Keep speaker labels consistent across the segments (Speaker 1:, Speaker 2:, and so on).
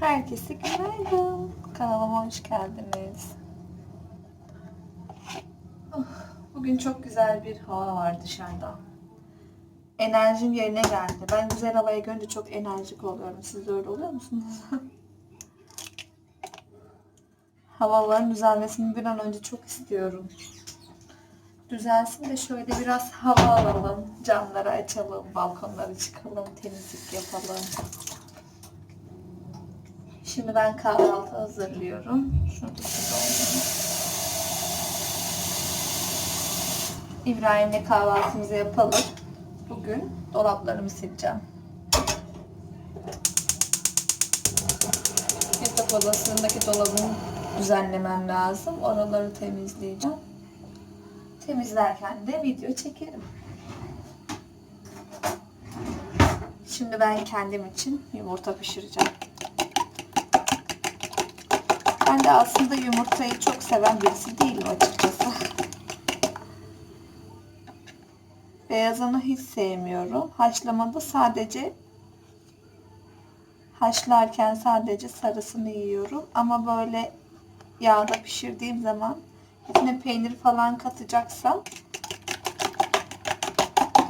Speaker 1: Herkese günaydın. Kanalıma hoş geldiniz. Oh, Bugün çok güzel bir hava var dışarıda. Enerjim yerine geldi. Ben güzel havayı görünce çok enerjik oluyorum. Siz de öyle oluyor musunuz? Havaların düzelmesini bir an önce çok istiyorum. Düzelsin de şöyle biraz hava alalım. Camları açalım, balkonları çıkalım, temizlik yapalım. Şimdi ben kahvaltı hazırlıyorum. Şurada su doldurayım. İbrahim'le kahvaltımızı yapalım. Bugün dolaplarımı sileceğim. Yatak odasındaki dolabımı düzenlemem lazım. Oraları temizleyeceğim. Temizlerken de video çekerim. Şimdi ben kendim için yumurta pişireceğim. Ben de aslında yumurtayı çok seven birisi değilim açıkçası. Beyazını hiç sevmiyorum. Haşlamada sadece haşlarken sadece sarısını yiyorum. Ama böyle yağda pişirdiğim zaman içine peynir falan katacaksam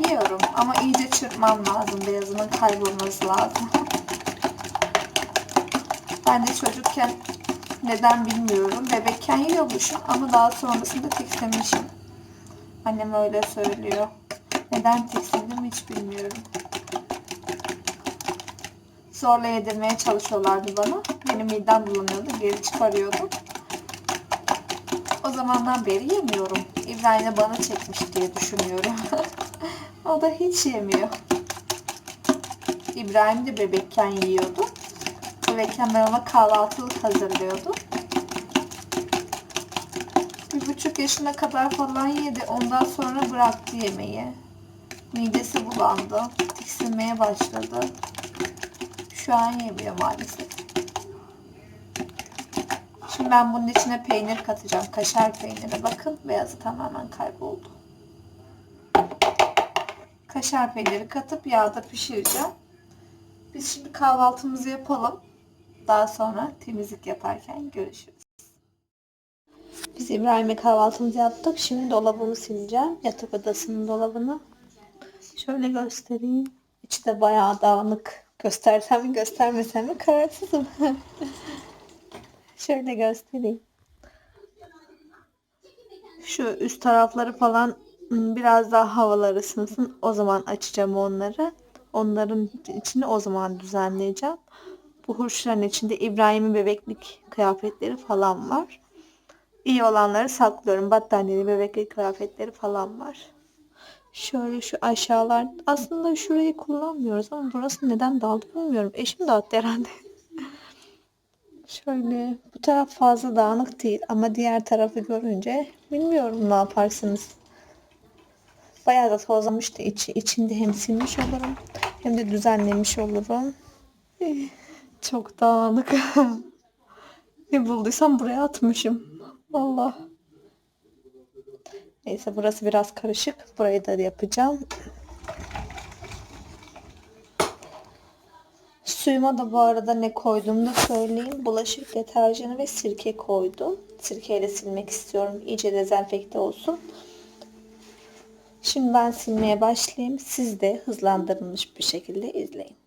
Speaker 1: yiyorum. Ama iyice çırpmam lazım. Beyazının kaybolması lazım. Ben de çocukken neden bilmiyorum. Bebekken yiyormuşum ama daha sonrasında tiksinmişim. Annem öyle söylüyor. Neden tiksindim hiç bilmiyorum. Zorla yedirmeye çalışıyorlardı bana. Benim midem bulanıyordu. Geri çıkarıyordum. O zamandan beri yemiyorum. İbrahim de bana çekmiş diye düşünüyorum. o da hiç yemiyor. İbrahim de bebekken yiyordu. Bebekken ben ona kahvaltılık hazırlıyordum. Bir buçuk yaşına kadar falan yedi. Ondan sonra bıraktı yemeği. Midesi bulandı. Tiksinmeye başladı. Şu an yemiyor maalesef. Şimdi ben bunun içine peynir katacağım. Kaşar peyniri. Bakın beyazı tamamen kayboldu. Kaşar peyniri katıp yağda pişireceğim. Biz şimdi kahvaltımızı yapalım. Daha sonra temizlik yaparken görüşürüz. Biz İbrahim'e kahvaltımızı yaptık. Şimdi dolabımı sileceğim. Yatak odasının dolabını. Şöyle göstereyim. İçi de bayağı dağınık. Göstersem mi göstermesem mi kararsızım. Şöyle göstereyim. Şu üst tarafları falan ım, biraz daha havalar ısınsın. O zaman açacağım onları. Onların içini o zaman düzenleyeceğim. Bu hurçların içinde İbrahim'in bebeklik kıyafetleri falan var. İyi olanları saklıyorum. Battaniyeli bebeklik kıyafetleri falan var. Şöyle şu aşağılar. Aslında şurayı kullanmıyoruz ama burası neden dağıldı bilmiyorum. Eşim dağıttı herhalde. Şöyle bu taraf fazla dağınık değil ama diğer tarafı görünce bilmiyorum ne yaparsınız. Bayağı da tozlamıştı içi. İçinde hem silmiş olurum hem de düzenlemiş olurum. Çok dağınık. ne bulduysam buraya atmışım. Allah. Neyse burası biraz karışık. Burayı da yapacağım. Suyuma da bu arada ne koyduğumu da söyleyeyim. Bulaşık deterjanı ve sirke koydum. Sirkeyle silmek istiyorum. İyice dezenfekte olsun. Şimdi ben silmeye başlayayım. Siz de hızlandırılmış bir şekilde izleyin.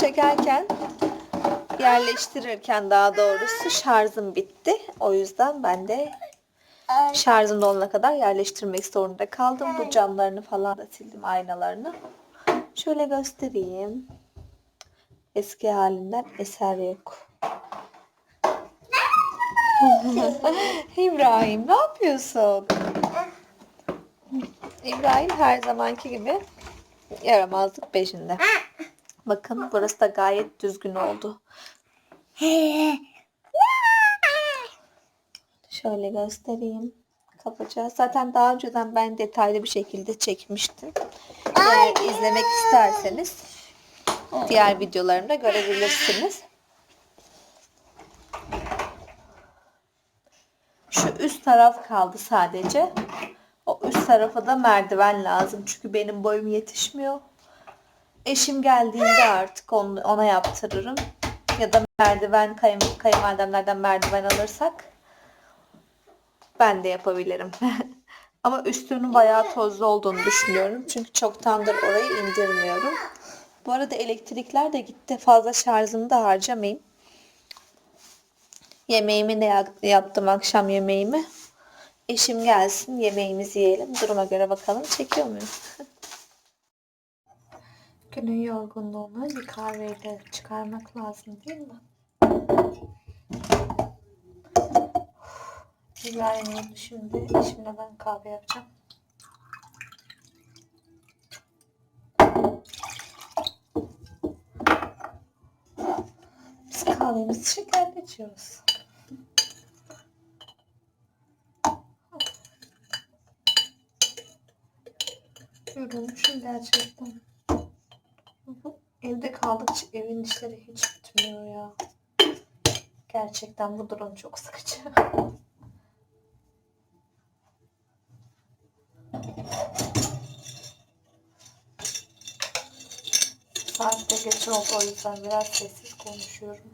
Speaker 1: Çekerken yerleştirirken daha doğrusu şarjım bitti. O yüzden ben de şarjım dolana kadar yerleştirmek zorunda kaldım. Bu camlarını falan da sildim aynalarını. Şöyle göstereyim. Eski halinden eser yok. İbrahim ne yapıyorsun? İbrahim her zamanki gibi yaramazlık peşinde. Bakın burası da gayet düzgün oldu. Şöyle göstereyim. Kapacağız. Zaten daha önceden ben detaylı bir şekilde çekmiştim. Eğer izlemek isterseniz diğer videolarımda görebilirsiniz. Şu üst taraf kaldı sadece. O üst tarafa da merdiven lazım. Çünkü benim boyum yetişmiyor. Eşim geldiğinde artık onu, ona yaptırırım. Ya da merdiven kayın, kayınvalidemlerden merdiven alırsak ben de yapabilirim. Ama üstünün bayağı tozlu olduğunu düşünüyorum. Çünkü çoktandır orayı indirmiyorum. Bu arada elektrikler de gitti. Fazla şarjımı da harcamayayım. Yemeğimi de ya- yaptım akşam yemeğimi. Eşim gelsin yemeğimizi yiyelim. Duruma göre bakalım çekiyor muyum? Günün yorgunluğunu bir kahveyle çıkarmak lazım değil mi? İbrahim uyudu şimdi. Eşimle ben kahve yapacağım. Biz kahvemizi şekerle içiyoruz. Yorulmuşum gerçekten. Evde kaldıkça evin işleri hiç bitmiyor ya. Gerçekten bu durum çok sıkıcı. Saat de geç oldu o yüzden biraz sessiz konuşuyorum.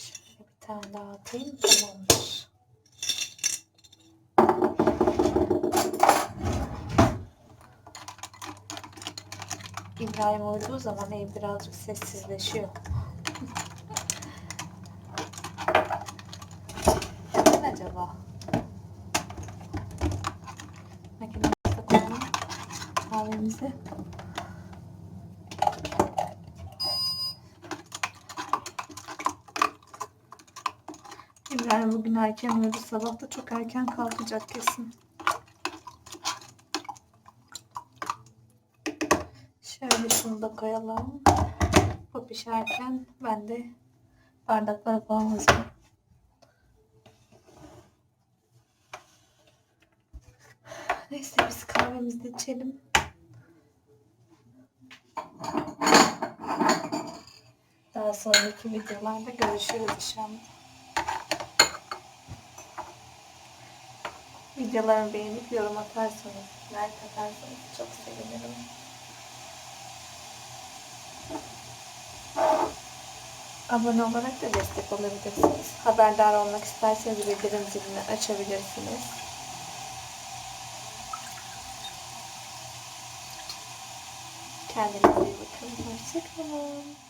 Speaker 1: Şöyle bir tane daha atayım tamamdır. İbrahim uyuduğu zaman ev birazcık sessizleşiyor. Neden acaba? Makinemize koyalım kahvemizi. İbrahim bugün erken uyudu. Sabah da çok erken kalkacak kesin. Şöyle şunu da koyalım. Bu pişerken ben de bardakları falan hazırlayayım. Neyse biz kahvemizi de içelim. Daha sonraki videolarda görüşürüz inşallah. Videolarımı beğenip yorum atarsanız, like atarsanız çok sevinirim. Abone olarak da destek olabilirsiniz. Haberdar olmak isterseniz bildirim zilini açabilirsiniz. Kendinize iyi bakın. Hoşçakalın.